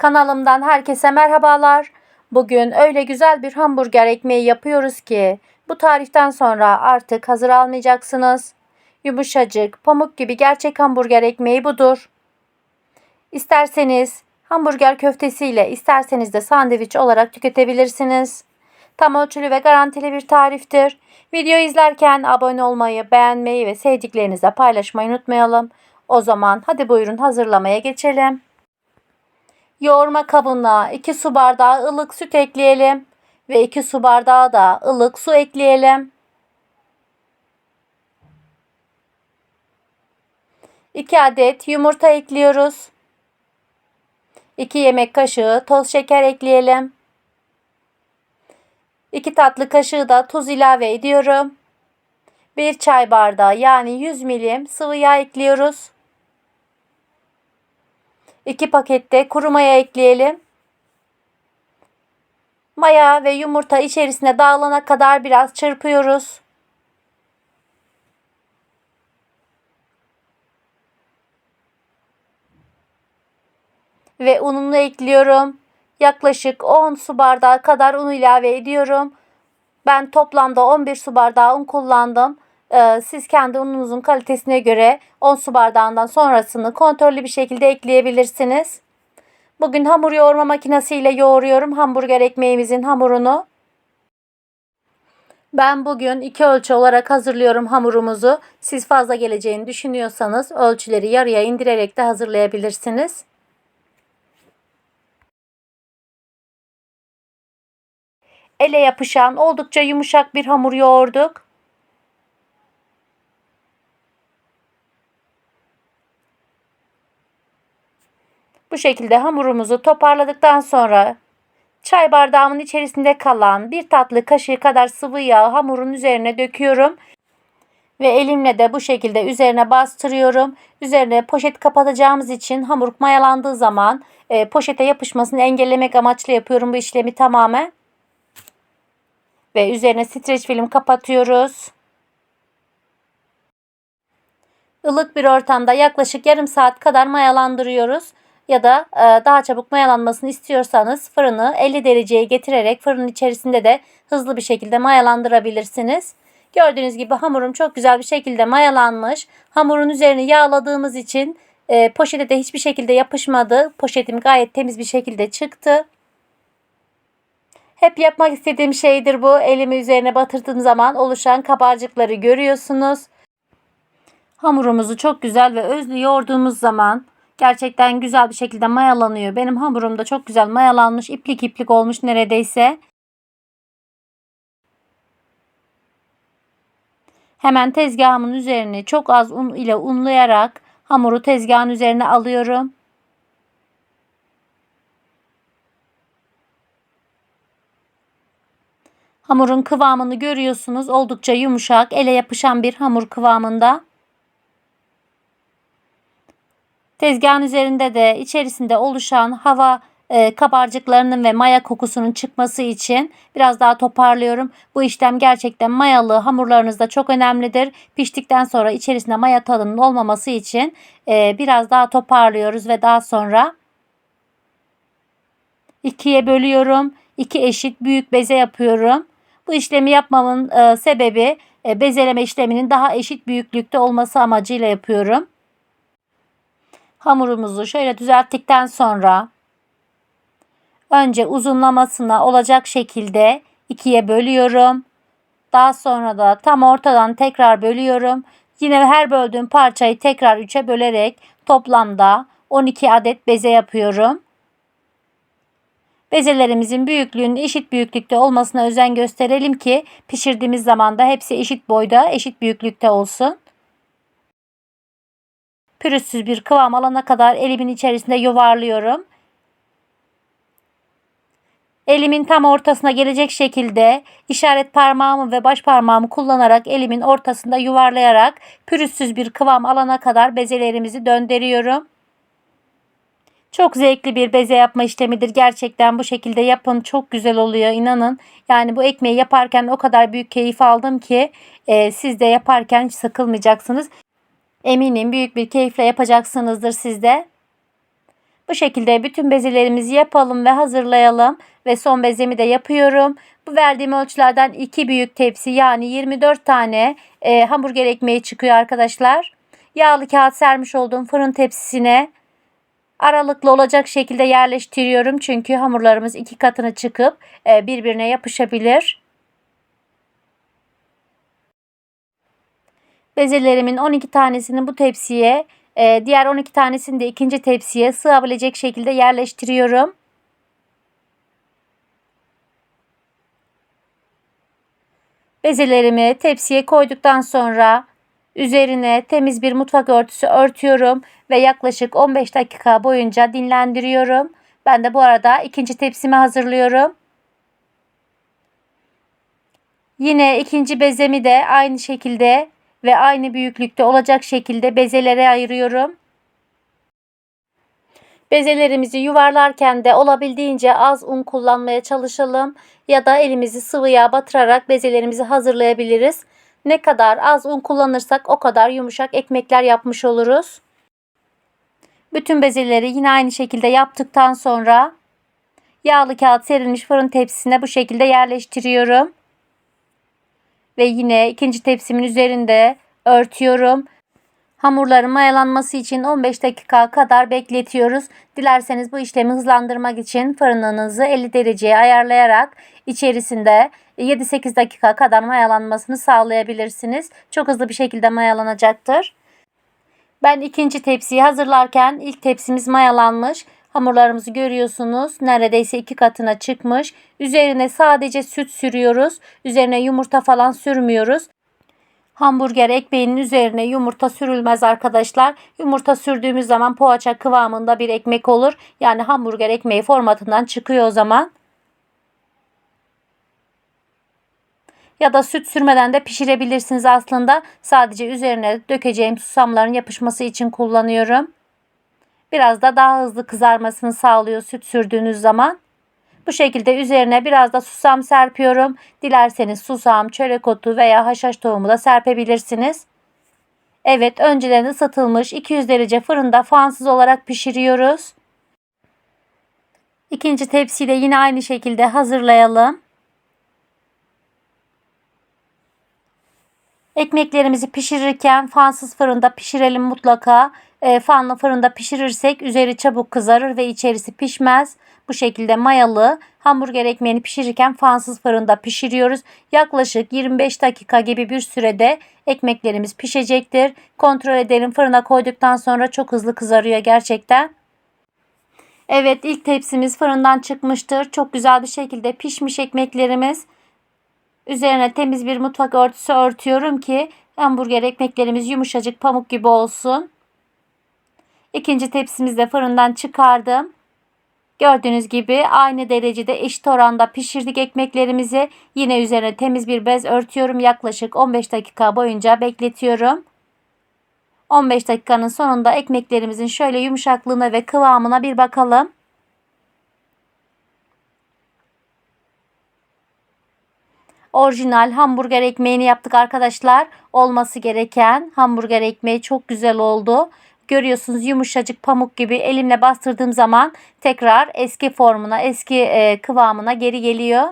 Kanalımdan herkese merhabalar. Bugün öyle güzel bir hamburger ekmeği yapıyoruz ki bu tariften sonra artık hazır almayacaksınız. Yumuşacık, pamuk gibi gerçek hamburger ekmeği budur. İsterseniz hamburger köftesiyle isterseniz de sandviç olarak tüketebilirsiniz. Tam ölçülü ve garantili bir tariftir. Video izlerken abone olmayı, beğenmeyi ve sevdiklerinizle paylaşmayı unutmayalım. O zaman hadi buyurun hazırlamaya geçelim. Yoğurma kabına 2 su bardağı ılık süt ekleyelim ve 2 su bardağı da ılık su ekleyelim. 2 adet yumurta ekliyoruz. 2 yemek kaşığı toz şeker ekleyelim. 2 tatlı kaşığı da tuz ilave ediyorum. 1 çay bardağı yani 100 milim sıvı yağ ekliyoruz. 2 pakette kuru maya ekleyelim. Maya ve yumurta içerisine dağılana kadar biraz çırpıyoruz. Ve ununu ekliyorum. Yaklaşık 10 su bardağı kadar un ilave ediyorum. Ben toplamda 11 su bardağı un kullandım. Ee, siz kendi ununuzun kalitesine göre 10 su bardağından sonrasını kontrollü bir şekilde ekleyebilirsiniz. Bugün hamur yoğurma makinesiyle yoğuruyorum hamburger ekmeğimizin hamurunu. Ben bugün iki ölçü olarak hazırlıyorum hamurumuzu. Siz fazla geleceğini düşünüyorsanız ölçüleri yarıya indirerek de hazırlayabilirsiniz. Ele yapışan oldukça yumuşak bir hamur yoğurduk. Bu şekilde hamurumuzu toparladıktan sonra çay bardağımın içerisinde kalan bir tatlı kaşığı kadar sıvı yağ hamurun üzerine döküyorum. Ve elimle de bu şekilde üzerine bastırıyorum. Üzerine poşet kapatacağımız için hamur mayalandığı zaman e, poşete yapışmasını engellemek amaçlı yapıyorum bu işlemi tamamen. Ve üzerine streç film kapatıyoruz. Ilık bir ortamda yaklaşık yarım saat kadar mayalandırıyoruz ya da e, daha çabuk mayalanmasını istiyorsanız fırını 50 dereceye getirerek fırının içerisinde de hızlı bir şekilde mayalandırabilirsiniz. Gördüğünüz gibi hamurum çok güzel bir şekilde mayalanmış. Hamurun üzerini yağladığımız için e, poşete de hiçbir şekilde yapışmadı. Poşetim gayet temiz bir şekilde çıktı. Hep yapmak istediğim şeydir bu. Elimi üzerine batırdığım zaman oluşan kabarcıkları görüyorsunuz. Hamurumuzu çok güzel ve özlü yoğurduğumuz zaman Gerçekten güzel bir şekilde mayalanıyor. Benim hamurum da çok güzel mayalanmış. iplik iplik olmuş neredeyse. Hemen tezgahımın üzerine çok az un ile unlayarak hamuru tezgahın üzerine alıyorum. Hamurun kıvamını görüyorsunuz. Oldukça yumuşak, ele yapışan bir hamur kıvamında. Tezgahın üzerinde de içerisinde oluşan hava e, kabarcıklarının ve maya kokusunun çıkması için biraz daha toparlıyorum. Bu işlem gerçekten mayalı hamurlarınızda çok önemlidir. Piştikten sonra içerisinde maya tadının olmaması için e, biraz daha toparlıyoruz ve daha sonra ikiye bölüyorum. İki eşit büyük beze yapıyorum. Bu işlemi yapmamın e, sebebi e, bezeleme işleminin daha eşit büyüklükte olması amacıyla yapıyorum. Hamurumuzu şöyle düzelttikten sonra önce uzunlamasına olacak şekilde ikiye bölüyorum. Daha sonra da tam ortadan tekrar bölüyorum. Yine her böldüğüm parçayı tekrar 3'e bölerek toplamda 12 adet beze yapıyorum. Bezelerimizin büyüklüğünün eşit büyüklükte olmasına özen gösterelim ki pişirdiğimiz zaman da hepsi eşit boyda, eşit büyüklükte olsun pürüzsüz bir kıvam alana kadar elimin içerisinde yuvarlıyorum. Elimin tam ortasına gelecek şekilde işaret parmağımı ve baş parmağımı kullanarak elimin ortasında yuvarlayarak pürüzsüz bir kıvam alana kadar bezelerimizi döndürüyorum. Çok zevkli bir beze yapma işlemidir. Gerçekten bu şekilde yapın. Çok güzel oluyor inanın. Yani bu ekmeği yaparken o kadar büyük keyif aldım ki e, siz de yaparken sıkılmayacaksınız. Eminim büyük bir keyifle yapacaksınızdır siz de. Bu şekilde bütün bezelerimizi yapalım ve hazırlayalım. Ve son bezemi de yapıyorum. Bu verdiğim ölçülerden 2 büyük tepsi yani 24 tane e, hamburger ekmeği çıkıyor arkadaşlar. Yağlı kağıt sermiş olduğum fırın tepsisine aralıklı olacak şekilde yerleştiriyorum. Çünkü hamurlarımız iki katını çıkıp e, birbirine yapışabilir. Bezelerimin 12 tanesini bu tepsiye, e, diğer 12 tanesini de ikinci tepsiye sığabilecek şekilde yerleştiriyorum. Bezelerimi tepsiye koyduktan sonra üzerine temiz bir mutfak örtüsü örtüyorum ve yaklaşık 15 dakika boyunca dinlendiriyorum. Ben de bu arada ikinci tepsimi hazırlıyorum. Yine ikinci bezemi de aynı şekilde ve aynı büyüklükte olacak şekilde bezelere ayırıyorum. Bezelerimizi yuvarlarken de olabildiğince az un kullanmaya çalışalım ya da elimizi sıvı yağ batırarak bezelerimizi hazırlayabiliriz. Ne kadar az un kullanırsak o kadar yumuşak ekmekler yapmış oluruz. Bütün bezeleri yine aynı şekilde yaptıktan sonra yağlı kağıt serilmiş fırın tepsisine bu şekilde yerleştiriyorum. Ve yine ikinci tepsimin üzerinde örtüyorum. Hamurların mayalanması için 15 dakika kadar bekletiyoruz. Dilerseniz bu işlemi hızlandırmak için fırınınızı 50 dereceye ayarlayarak içerisinde 7-8 dakika kadar mayalanmasını sağlayabilirsiniz. Çok hızlı bir şekilde mayalanacaktır. Ben ikinci tepsiyi hazırlarken ilk tepsimiz mayalanmış. Hamurlarımızı görüyorsunuz. Neredeyse iki katına çıkmış. Üzerine sadece süt sürüyoruz. Üzerine yumurta falan sürmüyoruz. Hamburger ekmeğinin üzerine yumurta sürülmez arkadaşlar. Yumurta sürdüğümüz zaman poğaça kıvamında bir ekmek olur. Yani hamburger ekmeği formatından çıkıyor o zaman. Ya da süt sürmeden de pişirebilirsiniz aslında. Sadece üzerine dökeceğim susamların yapışması için kullanıyorum. Biraz da daha hızlı kızarmasını sağlıyor süt sürdüğünüz zaman. Bu şekilde üzerine biraz da susam serpiyorum. Dilerseniz susam, çörek otu veya haşhaş tohumu da serpebilirsiniz. Evet önceden ısıtılmış 200 derece fırında fansız olarak pişiriyoruz. İkinci tepsiyi de yine aynı şekilde hazırlayalım. Ekmeklerimizi pişirirken fansız fırında pişirelim mutlaka. E, fanlı fırında pişirirsek üzeri çabuk kızarır ve içerisi pişmez. Bu şekilde mayalı hamburger ekmeğini pişirirken fansız fırında pişiriyoruz. Yaklaşık 25 dakika gibi bir sürede ekmeklerimiz pişecektir. Kontrol edelim fırına koyduktan sonra çok hızlı kızarıyor gerçekten. Evet ilk tepsimiz fırından çıkmıştır. Çok güzel bir şekilde pişmiş ekmeklerimiz. Üzerine temiz bir mutfak örtüsü örtüyorum ki hamburger ekmeklerimiz yumuşacık pamuk gibi olsun. İkinci tepsimizi de fırından çıkardım. Gördüğünüz gibi aynı derecede eşit oranda pişirdik ekmeklerimizi. Yine üzerine temiz bir bez örtüyorum. Yaklaşık 15 dakika boyunca bekletiyorum. 15 dakikanın sonunda ekmeklerimizin şöyle yumuşaklığına ve kıvamına bir bakalım. Orijinal hamburger ekmeğini yaptık arkadaşlar. Olması gereken hamburger ekmeği çok güzel oldu. Görüyorsunuz yumuşacık pamuk gibi elimle bastırdığım zaman tekrar eski formuna, eski e, kıvamına geri geliyor.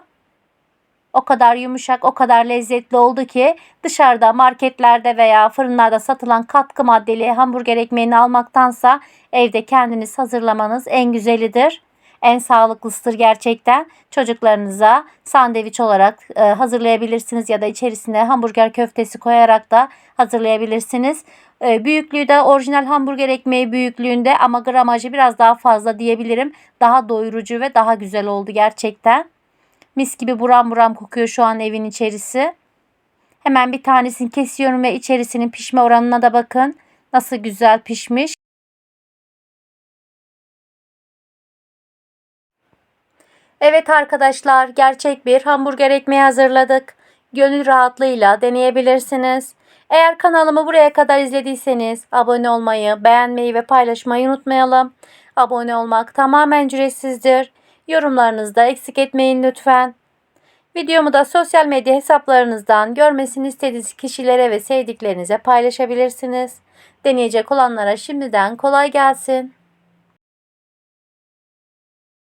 O kadar yumuşak, o kadar lezzetli oldu ki dışarıda marketlerde veya fırınlarda satılan katkı maddeli hamburger ekmeğini almaktansa evde kendiniz hazırlamanız en güzelidir en sağlıklısıdır gerçekten. Çocuklarınıza sandviç olarak e, hazırlayabilirsiniz ya da içerisine hamburger köftesi koyarak da hazırlayabilirsiniz. E, büyüklüğü de orijinal hamburger ekmeği büyüklüğünde ama gramajı biraz daha fazla diyebilirim. Daha doyurucu ve daha güzel oldu gerçekten. Mis gibi buram buram kokuyor şu an evin içerisi. Hemen bir tanesini kesiyorum ve içerisinin pişme oranına da bakın. Nasıl güzel pişmiş. Evet arkadaşlar gerçek bir hamburger ekmeği hazırladık. Gönül rahatlığıyla deneyebilirsiniz. Eğer kanalımı buraya kadar izlediyseniz abone olmayı, beğenmeyi ve paylaşmayı unutmayalım. Abone olmak tamamen ücretsizdir. Yorumlarınızı da eksik etmeyin lütfen. Videomu da sosyal medya hesaplarınızdan görmesini istediğiniz kişilere ve sevdiklerinize paylaşabilirsiniz. Deneyecek olanlara şimdiden kolay gelsin.